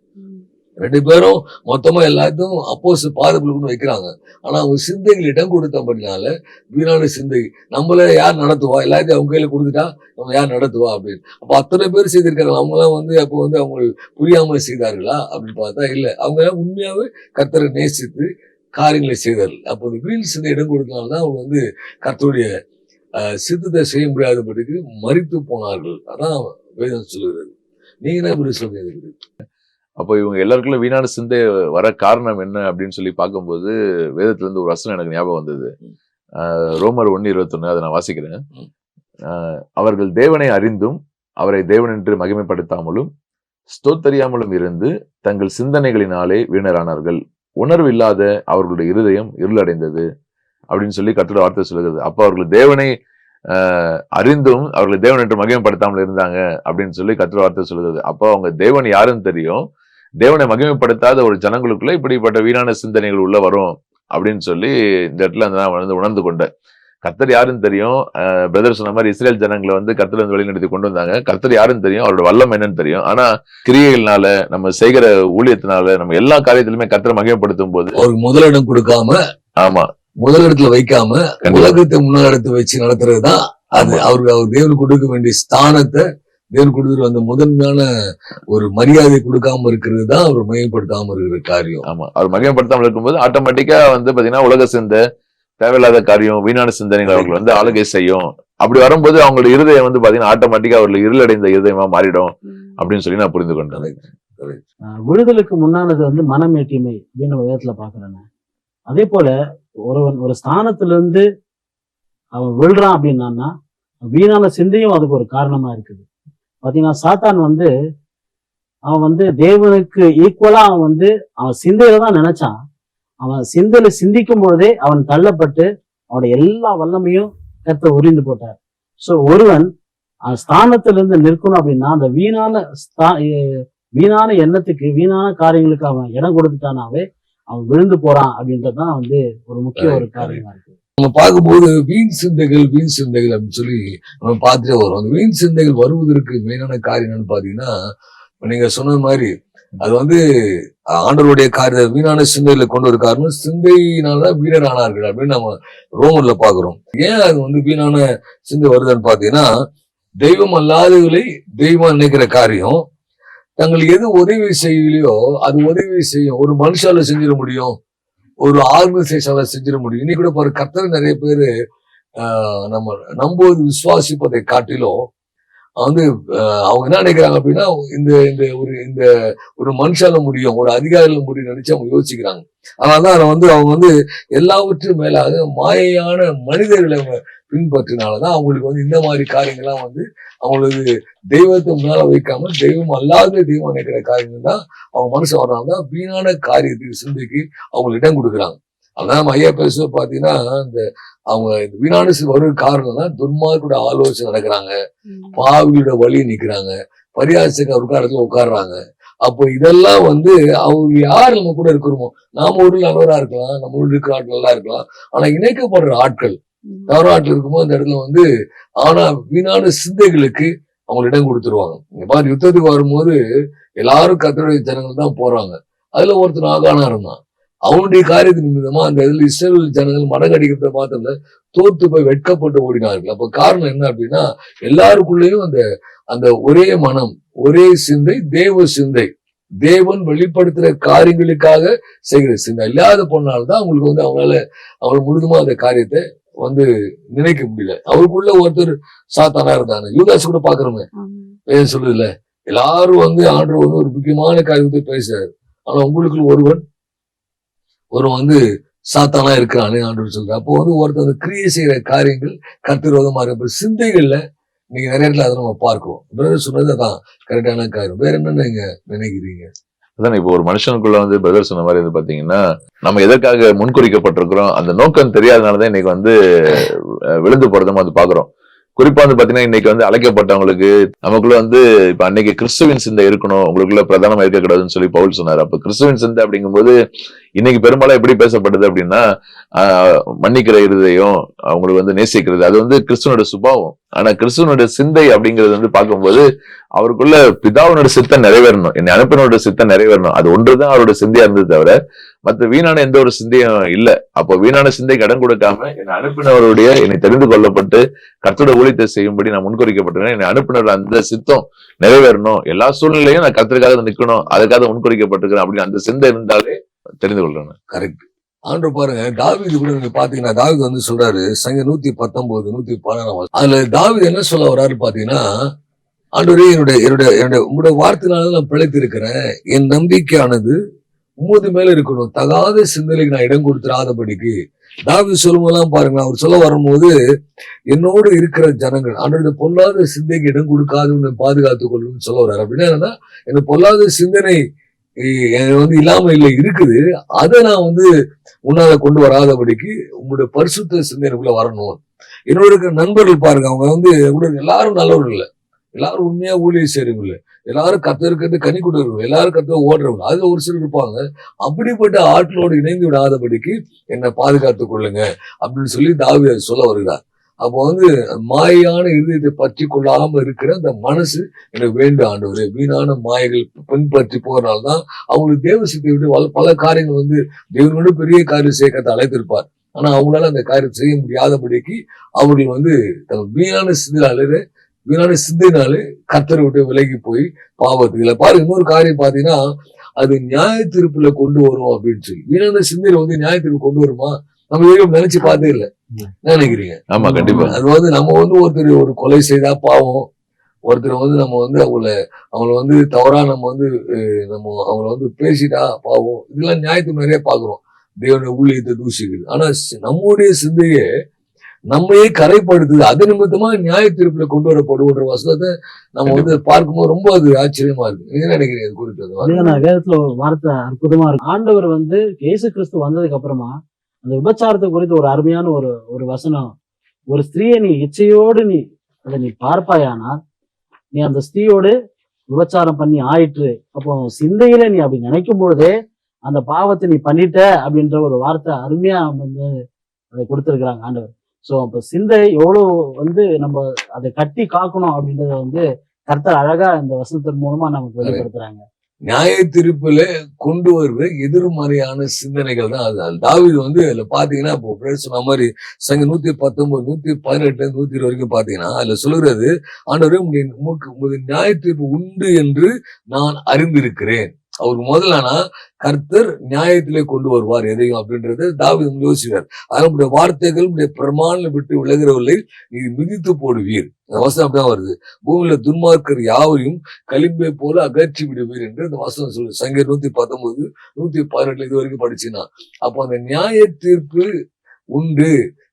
ரெண்டு பேரும் மொத்தமா எல்லாத்தையும் அப்போஸ் பாதுகாப்பு வைக்கிறாங்க. ஆனா அவங்க சிந்தைகள் இடம் கொடுத்தபடினால வீணான சிந்தை. நம்மள யார் நடத்துவா? எல்லாத்தையும் அவங்க கையில கொடுத்துட்டா நம்ம யார் நடத்துவா அப்படின்னு. அப்ப அத்தனை பேர் செய்திருக்காங்க. அவங்க எல்லாம் வந்து அப்போ வந்து அவங்க புரியாம செய்தார்களா? அப்படின்னு பார்த்தா இல்ல. அவங்க உண்மையாவே கர்த்தரை நேசித்து காரியங்களை செய்தல் அப்போது வீல் சிந்த இடம் கொடுத்தனால்தான் அவங்க வந்து கர்த்தருடைய சித்தத்தை செய்ய முடியாதபடிக்கு மறித்து போனார்கள். அதான் வேதம் சொல்லுகிறது. நீங்க என்ன இப்படி சொல்றீங்க அப்போ இவங்க எல்லாருக்குள்ள வீணான சிந்தை வர காரணம் என்ன அப்படின்னு சொல்லி பார்க்கும்போது வேதத்துலேருந்து ஒரு வசனம் எனக்கு ஞாபகம் வந்தது. ரோமர் ஒன்னு இருபத்தொன்னு அதை நான் வாசிக்கிறேன். அவர்கள் தேவனை அறிந்தும் அவரை தேவன் என்று மகிமைப்படுத்தாமலும் ஸ்தோத்தறியாமலும் இருந்து தங்கள் சிந்தனைகளினாலே வீணரானார்கள். உணர்வு இல்லாத அவர்களுடைய இருதயம் இருளடைந்தது அப்படின்னு சொல்லி கத்துட வார்த்தை சொல்லுகிறது. அப்போ அவர்கள் தேவனை அறிந்தும் அவர்கள் தேவன் என்று மகிமைப்படுத்தாமல் இருந்தாங்க அப்படின்னு சொல்லி கத்துட வார்த்தை சொல்லுகிறது. அப்போ அவங்க தேவன் யாருன்னு தெரியும். தேவனை மகிமைப்படுத்தாத ஒரு ஜனங்களுக்குள்ள இப்படிப்பட்ட வீணான சிந்தனைகள் உள்ள வரும் அப்படின்னு சொல்லி இந்த இடத்துல வந்து நான் வந்து உணர்ந்து கொண்டேன். கர்த்தர் யாருன்னு தெரியும். பிரதர் சொன்ன மாதிரி இஸ்ரேல் ஜனங்களை வந்து கர்த்தர் வந்து வழிநடத்தி கொண்டு வந்தாங்க. கர்த்தர் யாருன்னு தெரியும் அவரோட வல்லம் என்னன்னு தெரியும். ஆனா கிரியைகள்னால நம்ம செய்கிற ஊழியத்தினால நம்ம எல்லா காரியத்திலுமே கர்த்தரை மகிமைப்படுத்தும் போது அவருக்கு முதலிடம் கொடுக்காம ஆமா. முதலிடத்துல வைக்காம. உலகத்தை முன்னெடுத்து வச்சு நடத்துறது தான் அது. அவருக்கு அவர் தேவனுக்கு கொடுக்க வேண்டிய ஸ்தானத்தை தேவன் கொடுக்குற அந்த முதன்மையான ஒரு மரியாதை கொடுக்காம இருக்கிறது தான் அவர் மையப்படுத்தாம இருக்கிற காரியம். ஆமா. அவர் மகிமைப்படுத்தாமல் இருக்கும்போது ஆட்டோமேட்டிக்கா வந்து பாத்தீங்கன்னா உலக சிந்தை தேவையில்லாத காரியம் வீணான சிந்தனைகள் அவர்கள் வந்து ஆளுகை செய்யும். அப்படி வரும்போது அவங்களோட இருதயம் வந்து பாத்தீங்கன்னா ஆட்டோமேட்டிக்கா அவர்கள் இருளடைந்த இருதயமா மாறிடும் அப்படின்னு சொல்லி நான் புரிந்து கொண்டேன். ஆஹ் விடுதலுக்கு முன்னானது வந்து மனமேட்டிமை அப்படின்னு நம்ம வேதத்துல பாக்குறேன் அதே போல ஒருவன் ஒரு ஸ்தானத்துல இருந்து அவன் விழுறான் அப்படின்னான்னா வீணான சிந்தையும் அதுக்கு ஒரு காரணமா இருக்குது. பாத்தீங்கன்னா சாத்தான் வந்து அவன் வந்து தேவனுக்கு ஈக்குவலா அவன் வந்து அவன் சிந்தையில தான் நினைச்சான். அவன் சிந்தையில சிந்திக்கும் பொழுதே அவன் தள்ளப்பட்டு அவனுடைய எல்லா வல்லமையும் கத்த உரிந்து போட்டார். சோ ஒருவன் ஸ்தானத்திலிருந்து நிற்கணும் அப்படின்னா அந்த வீணான ஸ்தா வீணான எண்ணத்துக்கு வீணான காரியங்களுக்கு அவன் இடம் கொடுத்துட்டானாவே அவன் விழுந்து போறான் அப்படின்றதுதான் வந்து ஒரு முக்கிய ஒரு காரியமா இருக்கு. நம்ம பார்க்கும்போது வீண் சிந்தைகள் வீண் சிந்தைகள் அப்படின்னு சொல்லி நம்ம பார்த்துட்டே வரோம் அந்த வீண் சிந்தைகள் வருவதற்கு மெயினான காரியம் என்னன்னு பாத்தீங்கன்னா இப்ப நீங்க சொன்ன மாதிரி அது வந்து ஆண்டவருடைய காரிய வீணான சிந்தையில கொண்டு ஒரு காரணம் சிந்தையினாலதான் வீரர் ஆனார்கள் அப்படின்னு நம்ம ரோமன்ல பாக்குறோம் ஏன் அது வந்து வீணான சிந்தை வருதுன்னு பாத்தீங்கன்னா தெய்வம் அல்லாதவர்களை தெய்வம் நினைக்கிற காரியம் தங்களுக்கு எது உதவி செய்யலையோ அது உதவி செய்யும். ஒரு மனுஷால செஞ்சிட முடியும். ஒரு ஆர்கனைசேஷனால செஞ்சிட முடியும். இன்னைக்கு கூட பாரு கர்த்தர் நிறைய பேரு ஆஹ் நம்ம நம்புவது விசுவாசிப்பதை காட்டிலும் வந்து அவங்க என்ன நினைக்கிறாங்க அப்படின்னா இந்த இந்த ஒரு இந்த ஒரு மனுஷால முடியும் ஒரு அதிகாரியில முடியும் நினைச்சு அவங்க யோசிக்கிறாங்க. அதனாலதான் அதை வந்து அவங்க வந்து எல்லாவற்றும் மேலாக மாயையான மனிதர்களை அவங்க பின்பற்றினாலதான் அவங்களுக்கு வந்து இந்த மாதிரி காரியங்கள்லாம் வந்து அவங்களுக்கு தெய்வத்தை மேல வைக்காம தெய்வம் அல்லாத தெய்வம் நினைக்கிற காரியங்கள் தான் அவங்க மனசு தான் வீணான காரியத்துக்கு சிந்தைக்கு அவங்களுக்கு இடம் கொடுக்குறாங்க. அதான் நம்ம ஐயா பேச பாத்தீங்கன்னா இந்த அவங்க இந்த வீணான வரும் காரணம் தான் துன்மார்க்கோட ஆலோசனை நடக்கிறாங்க. பாவியோட வழி நிக்கிறாங்க. பரியாசங்க ஒரு காலத்துல உட்கார்றாங்க. அப்போ இதெல்லாம் வந்து அவங்க யார் நம்ம கூட இருக்கிறோமோ நாம ஒரு நல்லவரா இருக்கலாம் நம்ம ஊர்ல இருக்கிற ஆட்கள் நல்லா இருக்கலாம். ஆனா இணைக்கப்படுற ஆட்கள் தவறு ஆட்கள் இருக்கும்போது அந்த இடத்துல வந்து ஆனா வீணான சிந்தைகளுக்கு அவங்க இடம் கொடுத்துருவாங்க. இந்த மாதிரி யுத்தத்துக்கு வரும்போது எல்லாரும் கத்தருடைய ஜனங்கள் தான் போறாங்க. அதுல ஒருத்தர் ஆகானா இருந்தான் அவனுடைய காரியத்தின் நிமித்தமா அந்த இதுல இஸ்ரேல் ஜனங்கள் மடங்கடிக்கிறத பார்த்ததுல தோத்து போய் வெட்கப்பட்டு ஓடினார்கள். அப்ப காரணம் என்ன அப்படின்னா எல்லாருக்குள்ளேயும் அந்த அந்த ஒரே மனம் ஒரே சிந்தை தேவ சிந்தை. தேவன் வெளிப்படுத்துற காரியங்களுக்காக செய்கிற சிந்தை. இல்லாத போனால்தான் அவங்களுக்கு வந்து அவங்களால அவங்க முழுதுமா அந்த காரியத்தை வந்து நினைக்க முடியல. அவருக்குள்ள ஒருத்தர் சாத்தானா இருந்தாங்க யூதாஸ் கூட பாக்குறோமே ஏன் சொல்லுதுல எல்லாரும் வந்து ஆண்டவர் வந்து ஒரு முக்கியமான காரியத்தை பேசுறாரு. ஆனா உங்களுக்குள்ள ஒருவன் ஒரு வந்து சாத்தானா இருக்கிறானே ஆண்டு சொல்ற அப்போ வந்து ஒருத்தர் அந்த கிரியை செய்யற காரியங்கள் கத்திரோதமா இருக்க சிந்தைகள்ல நீங்க நிறைய இடத்துல அதை நம்ம பார்க்கிறோம். பிரதர் சொன்னது அதான். கரெக்டான காரியம். வேற என்ன நீங்க நினைக்கிறீங்க? அதான் இப்போ ஒரு மனுஷனுக்குள்ள வந்து பிரதர் சொன்ன மாதிரி வந்து பாத்தீங்கன்னா நம்ம எதற்காக முன்குறிக்கப்பட்டிருக்கிறோம் அந்த நோக்கம் தெரியாதனாலதான் இன்னைக்கு வந்து விழுந்து போறதும் அது பாக்குறோம் குறிப்பா வந்து பாத்தீங்கன்னா இன்னைக்கு வந்து அழைக்கப்பட்டவங்களுக்கு நமக்குள்ள வந்து இப்ப அன்னைக்கு கிறிஸ்துவின் சிந்தை இருக்கணும் உங்களுக்குள்ள பிரதானமா இருக்கக்கூடாதுன்னு சொல்லி பவுல் சொன்னார். அப்ப கிறிஸ்துவின் சிந்தை அப்படிங்கும்போது இன்னைக்கு பெரும்பாலும் எப்படி பேசப்படுது அப்படின்னா ஆஹ், மன்னிக்கிற இருதையும் அவங்களுக்கு வந்து நேசிக்கிறது. அது வந்து கிறிஸ்துவனோட சுபாவம். ஆனா கிறிஸ்துவனோட சிந்தை அப்படிங்கிறது வந்து பார்க்கும்போது அவருக்குள்ள பிதாவினோட சித்தம் நிறைவேறணும். என்னை அனுப்பினோட சித்தம் நிறைவேறணும். அது ஒன்றுதான் அவரோட சிந்தையா இருந்தது தவிர மற்ற வீணான எந்த ஒரு சிந்தையும் இல்லை. அப்போ வீணான சிந்தை கடன் கொடுக்காம என்னை அனுப்பினவருடைய என்னை தெரிந்து கொள்ளப்பட்டு கர்த்தரோட ஊழியத்தை செய்யும்படி நான் முன்குறிக்கப்பட்டிருக்கேன் என்னை அனுப்பினர் அந்த சித்தம் நிறைவேறணும். எல்லா சூழ்நிலையும் நான் கர்த்தருக்காக நிற்கணும் அதுக்காக முன்குறிக்கப்பட்டிருக்கிறேன் அப்படின்னு அந்த சிந்தை இருந்தாலே தெரிந்து கொள்றேன் கரெக்ட் ஆண்டு பாருங்க தாவீது கூட நீங்க பாத்தீங்கன்னா தாவீது வந்து சொல்றாரு சங்க நூத்தி பத்தொன்பது நூத்தி பதினாறாம் அதுல தாவீது என்ன சொல்ல வர்றாரு பாத்தீங்கன்னா ஆண்டு என்னுடைய என்னுடைய என்னுடைய உங்களுடைய வார்த்தையினால நான் பிழைத்திருக்கிறேன். என் நம்பிக்கையானது உமது மேல இருக்கணும். தகாத சிந்தனைக்கு நான் இடம் கொடுத்துடாதபடிக்கு தாவி சொல்லும்போதெல்லாம் பாருங்க அவர் சொல்ல வரும்போது என்னோடு இருக்கிற ஜனங்கள் ஆண்டோட பொல்லாத சிந்தைக்கு இடம் கொடுக்காது உன்னை பாதுகாத்துக் கொள்ளும்னு சொல்ல வர்றாரு. அப்படின்னா என்னன்னா எனக்கு பொல்லாத சிந்தனை வந்து இல்லாம இல்லை இருக்குது. அதை நான் வந்து உன்னால கொண்டு வராதபடிக்கு உங்களுடைய பரிசுத்த சிந்தனைக்குள்ள வரணும். என்னோட இருக்கிற நண்பர்கள் பாருங்க அவங்க வந்து கூட எல்லாரும் நல்லவர்கள் இல்லை. எல்லாரும் உண்மையா ஊழியர் செய்யறவங்க எல்லாரும் கத்திருக்கிறது கனி கொடுக்குறவங்க எல்லாரும் கத்த ஓடுறவங்க அது ஒரு சிலர் இருப்பாங்க. அப்படிப்பட்ட ஆட்களோடு இணைந்து விடாதபடிக்கு என்னை பாதுகாத்துக் கொள்ளுங்க அப்படின்னு சொல்லி தாவி சொல்ல வருகிறார். அப்போ வந்து மாயான இருதயத்தை பற்றி கொள்ளாம இருக்கிற அந்த மனசு எனக்கு வேண்டும் ஆண்டவர். வீணான மாயைகள் பின்பற்றி போறனால்தான் அவங்களுக்கு தேவ சித்தை விட்டு பல- பல காரியங்கள் வந்து தேவனோட பெரிய காரியம் சேர்க்கத்தை அழைத்திருப்பார். ஆனா அவங்களால அந்த காரியம் செய்ய முடியாதபடிக்கு அவர்கள் வந்து தங்கள் வீணான சிந்தினாலே வீணான சிந்தினாலே கத்தரை விட்டு விலகி போய் பாவத்துக்கு. இல்ல பாருங்க இன்னொரு காரியம் பாத்தீங்கன்னா அது நியாய தீர்ப்புல கொண்டு வரும் அப்படின்னு சொல்லி. வீணான சிந்தையில வந்து நியாய தீர்ப்பு கொண்டு வருமா? நம்ம வரைக்கும் நினைச்சு பார்த்தே இல்ல. நினைக்கிறீங்க. ஆமா கண்டிப்பா. அது வந்து நம்ம வந்து ஒருத்தர் ஒரு கொலை செய்தா பாவம். ஒருத்தர் வந்து நம்ம வந்து அவங்கள அவங்கள வந்து தவறா நம்ம வந்து நம்ம அவங்கள வந்து பேசிட்டா பாவம். இதெல்லாம் நியாயத்துக்கு நிறைய பாக்குறோம் தேவனுடைய ஊழியத்தை தூஷிக்குது ஆனா நம்முடைய சிந்தையே நம்மையே கரைப்படுத்துது அது நிமித்தமா நியாய தீர்ப்புல கொண்டு வரப்படுன்ற வசனத்தை நம்ம வந்து பார்க்கும்போது ரொம்ப அது ஆச்சரியமா இருக்கு. நீங்க நினைக்கிறீங்க குறித்து அது? அதுதான் வேதத்துல ஒரு வார்த்தை அற்புதமா இருக்கு. ஆண்டவர் வந்து இயேசு கிறிஸ்து வந்ததுக்கு அப்புறமா அந்த விபச்சாரத்தை குறித்து ஒரு அருமையான ஒரு ஒரு வசனம். ஒரு ஸ்திரீயை நீ இச்சையோடு நீ அதை நீ பார்ப்பாயானால் நீ அந்த ஸ்திரீயோடு விபச்சாரம் பண்ணி ஆயிற்று. அப்போ சிந்தையில நீ அப்படி நினைக்கும் பொழுதே அந்த பாவத்தை நீ பண்ணிட்ட அப்படின்ற ஒரு வார்த்தை அருமையா வந்து அதை கொடுத்திருக்கிறாங்க ஆண்டவர். சோ அப்ப சிந்தை எவ்வளவு வந்து நம்ம அதை கட்டி காக்கணும் அப்படின்றத வந்து கர்த்தர் அழகா இந்த வசனத்தின் மூலமா நமக்கு வெளிப்படுத்துறாங்க. நியாய தீர்ப்புல கொண்டு வருகிற எதிர்மறையான சிந்தனைகள் தான் அது தாவீது வந்து அதுல பாத்தீங்கன்னா இப்போ சொன்ன மாதிரி சங்க நூத்தி பத்தொன்பது நூத்தி பதினெட்டு நூத்தி இருபது வரைக்கும் பாத்தீங்கன்னா அதுல சொல்லுறது ஆண்டவரே உங்களுடைய நியாய தீர்ப்பு உண்டு என்று நான் அறிந்திருக்கிறேன். அவருக்கு முதல்ல ஆனா கர்த்தர் நியாயத்திலே கொண்டு வருவார் எதையும் அப்படின்றது தாவிதம் யோசிக்கிறார். அதனுடைய வார்த்தைகள் உடைய பிரமாணம் விட்டு விலகிறவில்லை நீ மிதித்து போடுவீர். அந்த வசனம் அப்படிதான் வருது. பூமியில துன்மார்க்கர் யாவரையும் களிம்பை போல அகற்றி விடுவீர் என்று அந்த வசனம் சொல்லு சங்க நூத்தி பத்தொன்பது நூத்தி பதினெட்டுல இது வரைக்கும் படிச்சுனா அப்போ அந்த நியாய தீர்ப்பு உண்டு.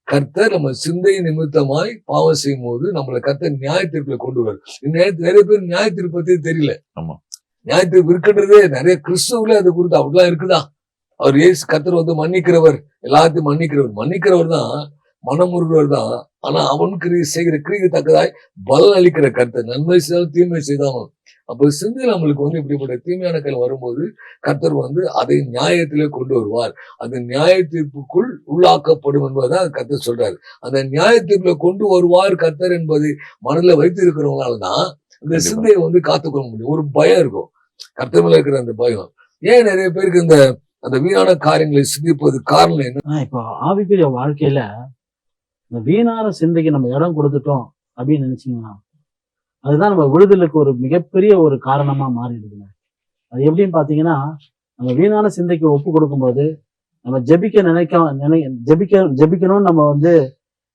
கர்த்தர் நம்ம சிந்தை நிமித்தமாய் பாவம் செய்யும் போது நம்மளை கர்த்தர் நியாய தீர்ப்புல கொண்டு வரும் நிறைய பேர் நியாய தீர்ப்பத்தே தெரியல. ஆமா. நியாய தீர்ப்பு இருக்கின்றதே நிறைய கிறிஸ்துவங்களே அது குறித்து அப்படிலாம் இருக்குதா? அவர் ஏசு கர்த்தர் வந்து மன்னிக்கிறவர். எல்லாத்தையும் மன்னிக்கிறவர். மன்னிக்கிறவர் தான் மனமுருகவர் தான். ஆனா அவன் கிரி செய்கிற கிரிக்கு தக்கதாய் பலன் அளிக்கிற கர்த்தர். நன்மை செய்தாலும் தீமை செய்தாலும். அப்போ சிந்தை நம்மளுக்கு வந்து இப்படிப்பட்ட தீமையான கல் வரும்போது கர்த்தர் வந்து அதை நியாயத்திலே கொண்டு வருவார். அந்த நியாய தீர்ப்புக்குள் உள்ளாக்கப்படும் என்பதை கர்த்தர் சொல்றாரு. அந்த நியாய தீர்ப்புல கொண்டு வருவார் கர்த்தர் என்பதை மனதில் வைத்து இருக்கிறவங்களால தான் இந்த. சிந்தையை வந்து காத்துக்கொள்ள முடியும். ஒரு பயம் இருக்கும். கர்த்தர் இருக்கிற அந்த பயம். ஏன் நிறைய பேருக்கு இந்த அந்த வீணான காரியங்களை சிந்திப்பது காரணம் என்ன? இப்போ ஆவிக்குரிய வாழ்க்கையில இந்த வீணான சிந்தைக்கு நம்ம இடம் கொடுத்துட்டோம் அப்படின்னு நினைச்சீங்கன்னா அதுதான் நம்ம விடுதலுக்கு ஒரு மிகப்பெரிய ஒரு காரணமா மாறிடுதுங்க. அது எப்படின்னு பாத்தீங்கன்னா நம்ம வீணான சிந்தைக்கு ஒப்பு கொடுக்கும்போது நம்ம ஜெபிக்க நினைக்க நினை ஜெபிக்க ஜெபிக்கணும்னு நம்ம வந்து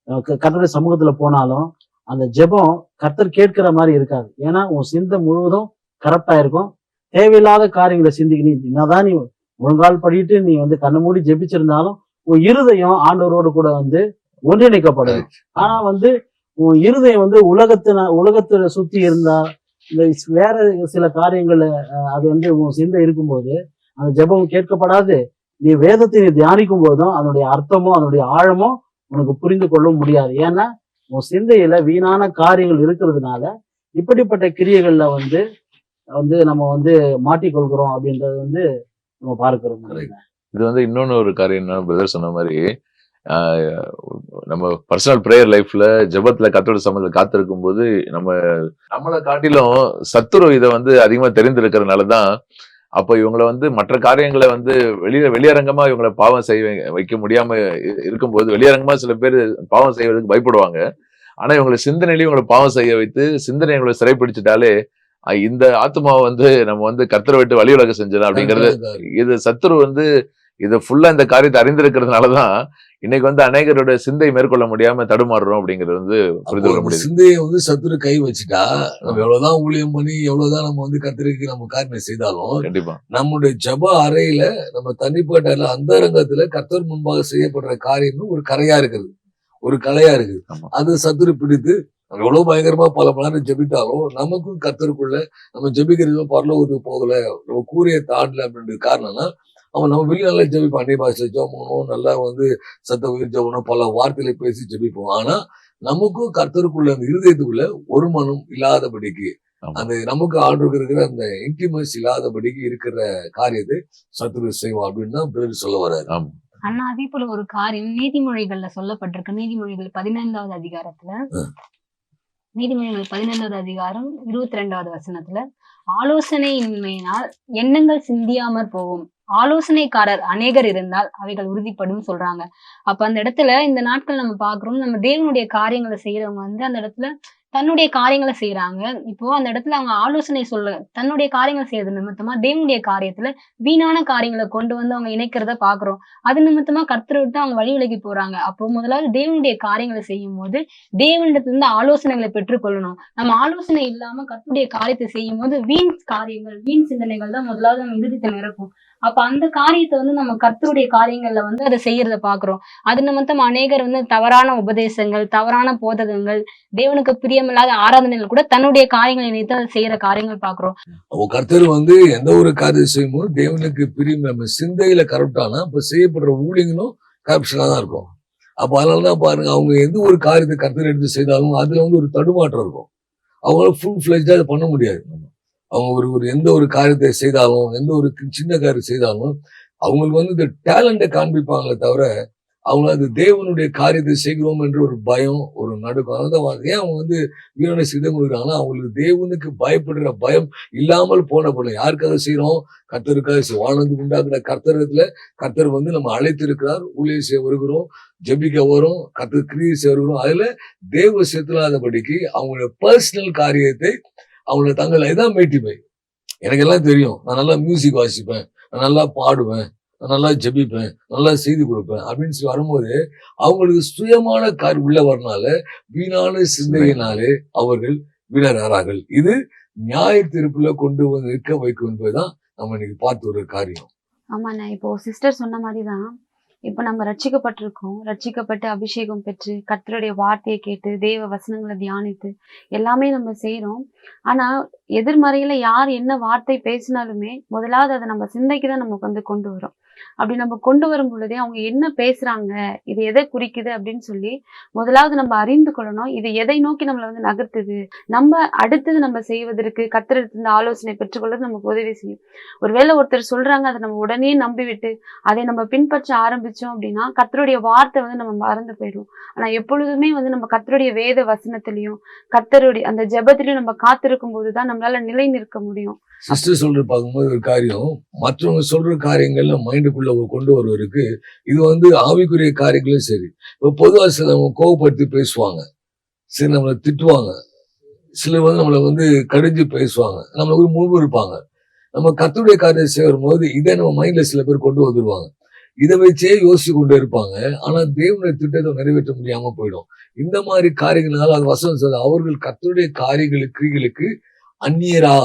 அஹ், க- சமூகத்துல போனாலும் அந்த ஜெபம் கர்த்தர் கேட்கிற மாதிரி இருக்காது. ஏன்னா உன் சிந்தை முழுவதும் கரெக்டா இருக்கும் தேவையில்லாத காரியங்களை சிந்திக்க நீ என்னதான் நீ ஒழுங்கால் படிட்டு நீ வந்து கண்ணை மூடி ஜெபிச்சிருந்தாலும் உன் இருதயம் ஆண்டவரோடு கூட வந்து ஒன்றிணைக்கப்படும். ஆனா வந்து உன் இருதயம் வந்து உலகத்தின உலகத்துல சுத்தி இருந்தா இந்த வேற சில காரியங்கள்ல அஹ், அது வந்து உன் சிந்தை இருக்கும்போது அந்த ஜெபம் கேட்கப்படாது. நீ வேதத்தை நீ தியானிக்கும் போதும் அதனுடைய அர்த்தமும் அதனுடைய ஆழமும் உனக்கு புரிந்து கொள்ள முடியாது. ஏன்னா உன் சிந்தையில வீணான காரியங்கள் இருக்கிறதுனால இப்படிப்பட்ட கிரியைகள்ல வந்து வந்து நம்ம வந்து மாட்டிக்கொள்கிறோம் அப்படின்றது வந்து நம்ம பார்க்கிறோம். இது வந்து இன்னொன்னு ஒரு காரியம் என்ன பிரதர் சொன்ன மாதிரி நம்ம பர்சனல் ப்ரேயர் லைஃப்ல ஜபத்துல கத்தோட சம்பந்தம் காத்திருக்கும் போது நம்ம நம்மளை காட்டிலும் சத்துரு இதை வந்து அதிகமா தெரிந்திருக்கிறதுனாலதான் அப்போ இவங்களை வந்து மற்ற காரியங்களை வந்து வெளிய வெளியரங்கமா இவங்களை பாவம் செய்ய வை- வைக்க முடியாம இருக்கும்போது வெளியரங்கமா சில பேர் பாவம் செய்வதற்கு பயப்படுவாங்க. ஆனா இவங்களை சிந்தனையிலையும் இவங்களை பாவம் செய்ய வைத்து சிந்தனை இவங்களை சிறைப்பிடிச்சிட்டாலே இந்த ஆத்மாவை வந்து நம்ம வந்து கத்தரை விட்டு வழி விலக செஞ்சது அப்படிங்கிறது இது சத்துரு வந்து இது ஃபுல்லா இந்த காரியத்தை அறிந்திருக்கிறதுனாலதான் இன்னைக்கு வந்து அநேகரோட சிந்தை மேற்கொள்ள முடியாம தடுமாறுறோம் அப்படிங்கிறது வந்து புரிந்து கொள்ள முடியுது. சிந்தையை வந்து சத்துரு கை வச்சுட்டா நம்ம எவ்வளவுதான் ஊழியம் பண்ணி எவ்வளவுதான் நம்ம வந்து கத்திரிக்கு நம்ம காரியம் செய்தாலும் கண்டிப்பா. நம்முடைய ஜப அறையில நம்ம தனிப்பட்ட அந்தரங்கத்துல கர்த்தர் முன்பாக செய்யப்படுற காரியம் ஒரு கரையா இருக்குது. ஒரு கலையா இருக்குது. அது சத்துரு பிடித்து நம்ம எவ்வளவு பயங்கரமா பல மணி நேரம் ஜெபித்தாலும் நமக்கும் கர்த்தருக்குள்ள நம்ம ஜெபிக்கிறது பரலோகத்துக்கு போகல. நம்ம கூரையை தாண்டல அப்படின்ற காரணம்னா அவன் நம்ம வெளியே நல்லா ஜெபிப்பான். அன்னை பாஷை ஜெபணும் நல்லா வந்து சத்த உயிர் ஜெபணும் பல வார்த்தைகளை பேசி ஜெபிப்போம். ஆனா நமக்கும் கர்த்தருக்குள்ள அந்த இருதயத்துக்குள்ள ஒரு மனம் இல்லாதபடிக்கு. அந்த நமக்கு ஆண்டுக்கு இருக்கிற அந்த இன்டிமஸ் இல்லாதபடிக்கு இருக்கிற காரியத்தை சத்துரு செய்வோம் அப்படின்னு தான் பிரதர் சொல்ல வர்றாரு. அண்ணா அதே போல ஒரு காரியம் நீதிமொழிகள்ல சொல்லப்பட்டிருக்கு. நீதிமொழிகள் பதினைந்தாவது அதிகாரத்துல நீதிமன்றங்கள் பதினைந்தாவது அதிகாரம் இருபத்தி ரெண்டாவது வசனத்துல ஆலோசனையின்மையினால் எண்ணங்கள் சிந்தியாமற் போகும். ஆலோசனைக்காரர் அநேகர் இருந்தால் அவைகள் உறுதிப்படும் சொல்றாங்க. அப்ப அந்த இடத்துல இந்த நாட்கள் நம்ம பாக்குறோம் நம்ம தேவனுடைய காரியங்களை செய்யறவங்க வந்து அந்த இடத்துல தன்னுடைய காரியங்களை செய்யறாங்க இப்போ அந்த இடத்துல அவங்க ஆலோசனை சொல்ல தன்னுடைய காரியங்களை செய்யறது நிமித்தமா தேவனுடைய காரியத்துல வீணான காரியங்களை கொண்டு வந்து அவங்க இணைக்கிறத பாக்குறோம். அது நிமித்தமா கர்த்தரை விட்டு அவங்க வழி விலகி போறாங்க. அப்போ முதலாவது தேவனுடைய காரியங்களை செய்யும் போது தேவனிடத்துல ஆலோசனைகளை பெற்றுக்கொள்ளணும் நம்ம ஆலோசனை இல்லாம கர்த்தருடைய காரியத்தை செய்யும் போது வீண் காரியங்கள் வீண் சிந்தனைகள் தான் முதலாவது நம்ம இருதயத்தை நிரப்பும். அப்ப அந்த காரியத்தை வந்து நம்ம கர்த்தருடைய காரியங்கள்ல வந்து அதை செய்யறத பாக்குறோம். அது நிமித்தம் அநேகர் வந்து தவறான உபதேசங்கள் தவறான போதகங்கள் தேவனுக்கு பிரியமில்லாத ஆராதனைகள் கூட தன்னுடைய காரியங்களை நினைத்து அதை செய்யற காரியங்கள் பாக்குறோம். அப்போ கர்த்தர் வந்து எந்த ஒரு காரியம் செய்யும்போது தேவனுக்கு பிரியம் நம்ம சிந்தையில கரெக்டானா இப்ப செய்யப்படுற ஊழியங்களும் கரப்ஷனா தான் இருக்கும். அப்ப அதனாலதான் பாருங்க அவங்க எந்த ஒரு காரியத்தை கர்த்தர் எடுத்து செய்தாலும் அதுல வந்து ஒரு தடுமாற்றம் இருக்கும். அவங்களால ஃபுல் ஃபிளெஜ்டா அதை பண்ண முடியாது. அவங்க ஒரு ஒரு எந்த ஒரு காரியத்தை செய்தாலும் எந்த ஒரு சின்ன காரியம் செய்தாலும் அவங்களுக்கு வந்து இந்த டேலண்டை காண்பிப்பாங்களே தவிர அவங்க அது தேவனுடைய காரியத்தை செய்கிறோம் என்ற ஒரு பயம் ஒரு நடுக்கம் அதான் ஏன் அவங்க வந்து வீரனை செய்து கொடுக்குறாங்கன்னா அவங்களுக்கு தேவனுக்கு பயப்படுற பயம் இல்லாமல் போன போல யாருக்காக செய்கிறோம் கர்த்தருக்காக செய்~ வானத்துக்கு உண்டாக்குற கர்த்தரத்துல கர்த்தர் வந்து நம்ம அழைத்திருக்கிறார் ஊழியர் செய்ய வருகிறோம் ஜபிக்க வரும் கர்த்தர் கிரியை செய்ய வருகிறோம். அதுல தேவ செத்துலாதபடிக்கு அவங்களோட பர்சனல் காரியத்தை அவங்கள தங்களை இதான் மேட்டிமை எனக்கு எல்லாம் தெரியும். நான் நல்லா மியூசிக் வாசிப்பேன். நான் நல்லா பாடுவேன். நான் நல்லா ஜெபிப்பேன். நல்லா செய்து கொடுப்பேன் அப்படின்னு சொல்லி வரும்போது அவங்களுக்கு சுயமான கார் உள்ள வரனால வீணான சிந்தையினாலே அவர்கள் வீணராகிறார்கள் இது நியாய தீர்ப்புல கொண்டு வந்து நிற்க வைக்கும் என்பதுதான் நம்ம இன்னைக்கு பார்த்து ஒரு காரியம். ஆமாண்ணா. இப்போ சிஸ்டர் சொன்ன மாதிரி தான் இப்போ நம்ம ரட்சிக்கப்பட்டிருக்கோம். ரட்சிக்கப்பட்டு அபிஷேகம் பெற்று கர்த்தருடைய வார்த்தையை கேட்டு தேவ வசனங்களை தியானித்து எல்லாமே நம்ம செய்கிறோம் ஆனா எதிர்மறையில யார் என்ன வார்த்தை பேசினாலுமே முதலாவது அதை நம்ம சிந்தைக்கு தான் நமக்கு வந்து கொண்டு வரும் அப்படி நம்ம கொண்டு வரும் பொழுதே அவங்க என்ன பேசுறாங்க இது எதை குறிக்குது அப்படின்னு சொல்லி முதலாவது நம்ம அறிந்து கொள்ளணும். இது எதை நோக்கி நம்மளை வந்து நகர்த்துது? நம்ம அடுத்தது நம்ம செய்வதற்கு கத்திரத்திலிருந்து ஆலோசனை பெற்றுக்கொள்வது நமக்கு உதவி செய்யும். ஒருவேளை ஒருத்தர் சொல்றாங்க அதை நம்ம உடனே நம்பி விட்டு அதை நம்ம பின்பற்ற ஆரம்பிச்சோம் அப்படின்னா கத்தருடைய வார்த்தை வந்து நம்ம மறந்து போயிடும். ஆனா எப்பொழுதுமே வந்து நம்ம கத்தருடைய வேத வசனத்திலையும் கத்தருடைய அந்த ஜெபத்திலையும் நம்ம காத்திருக்கும் போதுதான் நம்ம நம்மளால நிலை நிற்க முடியும். சிஸ்டர் சொல்ற பார்க்கும்போது ஒரு காரியம். மற்றவங்க சொல்ற காரியங்கள்ல மைண்டுக்குள்ள கொண்டு வருவதற்கு இது வந்து ஆவிக்குரிய காரியங்களும் சரி. இப்போ பொதுவாக சிலவங்க கோவப்படுத்தி பேசுவாங்க. சரி நம்மளை திட்டுவாங்க. சிலர் வந்து நம்மளை வந்து கடிஞ்சு பேசுவாங்க. நம்மளை ஒரு முன்பு இருப்பாங்க நம்ம கத்துடைய காரியம் செய்யும் போது இதை நம்ம மைண்ட்ல சில பேர் கொண்டு வந்துருவாங்க. இதை வச்சே யோசிச்சு கொண்டு இருப்பாங்க. ஆனா தேவனுடைய திட்டத்தை நிறைவேற்ற முடியாம போயிடும். இந்த மாதிரி காரியங்களால அது வசனம் அவர்கள் கத்துடைய காரியங்களுக்கு கிரிகளுக்கு அந்நியரா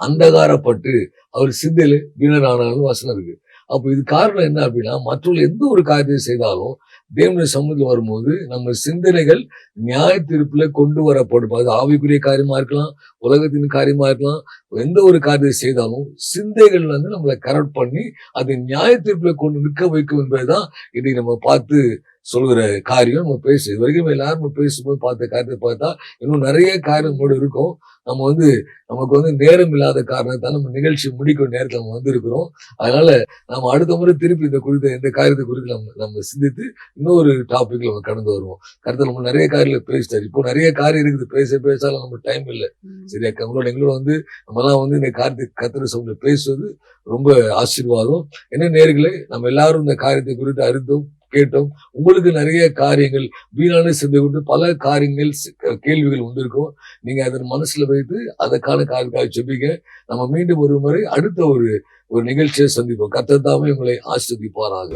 அந்தகாரப்பட்டு அவர் சிந்தையில வீணரானாலும் வசனம் இருக்கு. அப்போ இது காரணம் என்ன அப்படின்னா மற்றவர்கள் எந்த ஒரு காரியத்தை செய்தாலும் தேவனுடைய சமூகத்தில் வரும்போது நம்ம சிந்தனைகள் நியாய தீர்ப்புல கொண்டு வரப்படும். அது ஆவிக்குரிய காரியமா இருக்கலாம் உலகத்தின் காரியமா இருக்கலாம் எந்த ஒரு காரியத்தை செய்தாலும் சிந்தைகள் வந்து நம்மளை கரெக்ட் பண்ணி அதை நியாய தீர்ப்புல கொண்டு நிற்க வைக்கும் என்பதுதான் இன்னைக்கு நம்ம பார்த்து சொல்கிற காரியம். நம்ம பேசு இது வரைக்கும் எல்லாரும் நம்ம பேசும்போது பார்த்த காரியத்தை பார்த்தா இன்னும் நிறைய காரியங்களோடு இருக்கும். நம்ம வந்து நமக்கு வந்து நேரம் இல்லாத காரணத்தால் நம்ம நிகழ்ச்சி முடிக்கும் நேரத்தில் நம்ம வந்திருக்கிறோம். அதனால நம்ம அடுத்த முறை திருப்பி இந்த குறித்த இந்த காரியத்தை குறித்து நம்ம நம்ம சிந்தித்து இன்னொரு டாபிக்ல நம்ம கடந்து வருவோம். கருத்து நம்ம நிறைய காரியங்களை பேசிட்டாரு. இப்போ நிறைய காரியம் இருக்குது. பேச பேசாலும் நம்ம டைம் இல்லை. சரியா உங்களோட எங்களோட வந்து நம்மலாம் வந்து இந்த காரியத்தை கத்திர சமூகத்தில் பேசுவது ரொம்ப ஆசீர்வாதம். என்ன நேர்களே நம்ம எல்லாரும் இந்த காரியத்தை குறித்து அறிந்தோம் கேட்டோம். உங்களுக்கு நிறைய காரியங்கள் வீணான சிந்தை கொண்டு பல காரியங்கள் சி- கேள்விகள் வந்திருக்கும். நீங்க அதன் மனசுல வைத்து அதற்கான காரியக்காக செபிங்க நம்ம மீண்டும் ஒரு முறை அடுத்த ஒரு ஒரு நிகழ்ச்சியை சந்திப்போம். கத்தத்தாமே உங்களை ஆஸ்வதிப்பாராக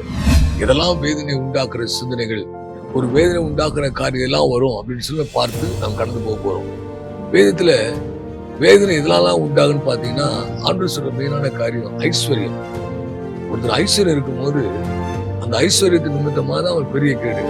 இதெல்லாம் வேதனை உண்டாக்குற சிந்தனைகள். ஒரு வேதனை உண்டாக்குற காரியம் எல்லாம் வரும் அப்படின்னு சொல்லி பார்த்து நாம் கடந்து போக போகிறோம் வேதத்தில் வேதனை இதெல்லாம் உண்டாகுன்னு பார்த்தீங்கன்னா ஆண்டு சொல்ற மெயினான காரியம் ஐஸ்வர்யம். ஒருத்தர் ஐஸ்வர்யம் இருக்கும்போது அந்த ஐஸ்வர்யத்துக்கு நிமித்தமாக தான் அவர் பெரிய கேடு.